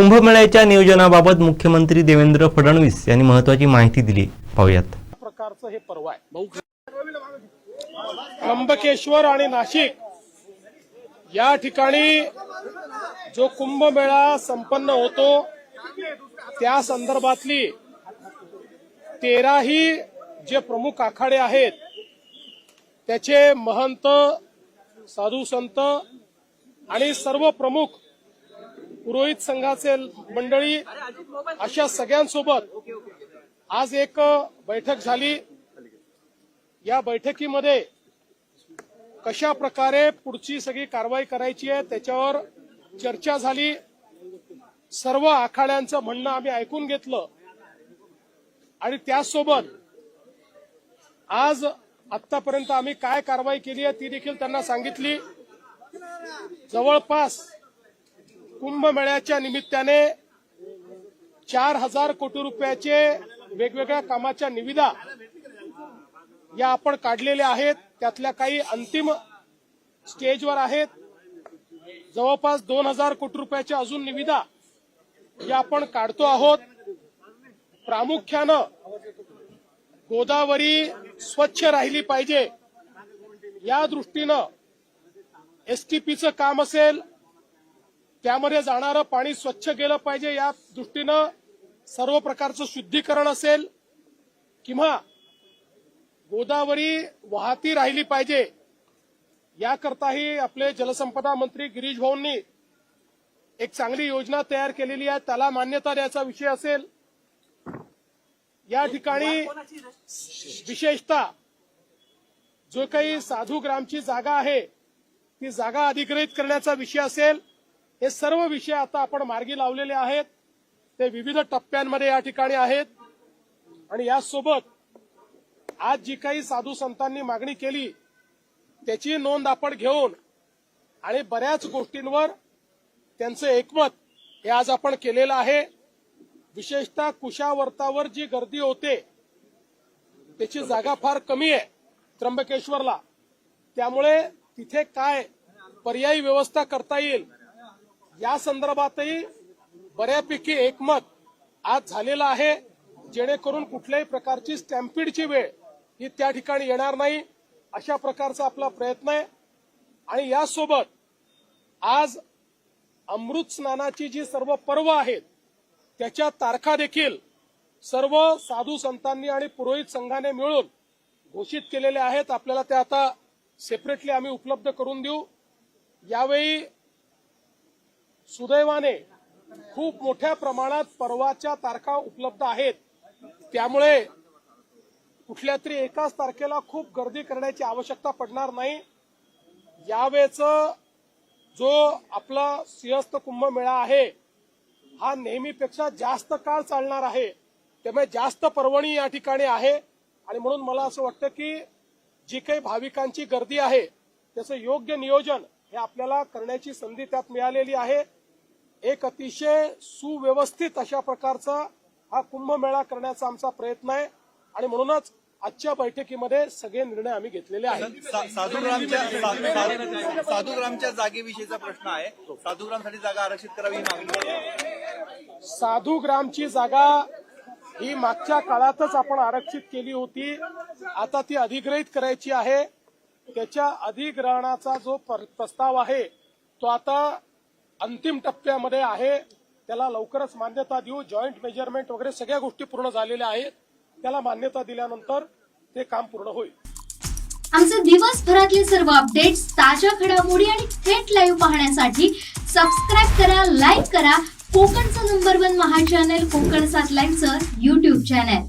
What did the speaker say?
कुंभमेळ्याच्या नियोजनाबाबत मुख्यमंत्री देवेंद्र फडणवीस यांनी महत्वाची माहिती दिली. पाहूयात. प्रकारचं हे पर्व आहे. त्र्यंबकेश्वर आणि नाशिक या ठिकाणी जो कुंभमेळा संपन्न होतो त्या संदर्भातली तेराही जे प्रमुख आखाडे आहेत त्याचे महंत साधू संत आणि सर्व प्रमुख पुरोहित संघाचे मंडळी अशा सगळ्यांसोबत आज एक बैठक झाली. या बैठकीमध्ये कशा प्रकारे पुढची सगळी कारवाई करायची आहे त्याच्यावर चर्चा झाली. सर्व आखाड्यांचं म्हणणं आम्ही ऐकून घेतलं. आणि त्याचसोबत आज आतापर्यंत आम्ही काय कारवाई केली आहे ती देखील त्यांना सांगितली. जवळपास कुंभमेळ्याच्या निमित्ताने चार हजार कोटी रुपयाचे वेगवेगळ्या कामाच्या निविदा या आपण काढलेल्या आहेत. त्यातल्या काही अंतिम स्टेजवर आहेत. जवळपास दोन हजार कोटी रुपयाच्या अजून निविदा या आपण काढतो आहोत. प्रामुख्यानं गोदावरी स्वच्छ राहिली पाहिजे. या दृष्टीनं एसटीपीचं काम असेल त्यामध्ये जाणारं पाणी स्वच्छ गेलं पाहिजे या दृष्टीनं सर्व प्रकारचं शुद्धीकरण असेल किंवा गोदावरी वाहती राहिली पाहिजे याकरताही आपले जलसंपदा मंत्री गिरीश भाऊंनी एक चांगली योजना तयार केलेली आहे. त्याला मान्यता द्यायचा विषय असेल. या ठिकाणी विशेषतः जो काही साधू ग्रामची जागा आहे ती जागा अधिग्रहित करण्याचा विषय असेल. हे सर्व विषय आता आपण मार्गी लावलेले आहेत. ते विविध टप्प्यांमध्ये या ठिकाणी आहेत. आणि यासोबत आज जी काही साधू संतांनी मागणी केली त्याची नोंद आपण घेऊन आणि बऱ्याच गोष्टींवर त्यांचं एकमत हे आज आपण केलेलं आहे. विशेषतः कुशावर्तावर जी गर्दी होते त्याची जागा फार कमी आहे त्र्यंबकेश्वरला. त्यामुळे तिथे काय पर्यायी व्यवस्था करता येईल या संदर्भातही बऱ्यापैकी एकमत आज झालेलं आहे जेणेकरून कुठल्याही प्रकारची स्टॅम्पिडची वेळ ही त्या ठिकाणी येणार नाही अशा प्रकारचा आपला प्रयत्न आहे. आणि यासोबत आज अमृत स्नानाची जी सर्व पर्व आहेत त्याच्या तारखा देखील सर्व साधू संतांनी आणि पुरोहित संघाने मिळून घोषित केलेल्या आहेत. आपल्याला त्या आता सेपरेटली आम्ही उपलब्ध करून देऊ. यावेळी सुदैवाने खूप मोठ्या प्रमाणात पर्वाच्या तारखा उपलब्ध आहेत. त्यामुळे कुठल्या तरी एकाच तारखेला खूप गर्दी करण्याची आवश्यकता पडणार नाही. यावेळेच जो आपला सिंहस्थ कुंभमेळा आहे हा नेहमीपेक्षा जास्त काळ चालणार आहे. त्यामुळे जास्त पर्वणी या ठिकाणी आहे. आणि म्हणून मला असं वाटतं की जी काही भाविकांची गर्दी आहे त्याचं योग्य नियोजन हे आपल्याला करण्याची संधी त्यात मिळालेली आहे. एक अतिशय सुव्यवस्थित अशा प्रकारचा हा कुंभमेळा करण्याचा आमचा प्रयत्न आहे. आणि म्हणूनच आजच्या बैठकीमध्ये सगळे निर्णय आम्ही घेतलेले आहेत. साधुग्रामच्या साधुग्रामच्या जागेविषयीचा प्रश्न आहे. साधुग्रामसाठी जागा आरक्षित करावी ही मागणी आहे. साधू ग्रामची जागा ही मागच्या काळातच आपण आरक्षित केली होती. आता ती अधिग्रहित करायची आहे. त्याच्या अधिग्रहणाचा जो पर- प्रस्ताव आहे तो आता अंतिम टप्प्यामध्ये आहे. त्याला लवकरच मान्यता देऊ. जॉईंट मेजरमेंट वगैरे सगळ्या गोष्टी पूर्ण झालेल्या आहेत. त्याला मान्यता दिल्यानंतर ते काम पूर्ण होईल. आमचे दिवसभरातले सर्व अपडेट्स ताज्या घडामोडी आणि थेट लाईव्ह पाहण्यासाठी सबस्क्राईब करा लाईक करा. कोकणचं नंबर वन महा चॅनल कोकण सात लाईव्हचं युट्यूब चॅनल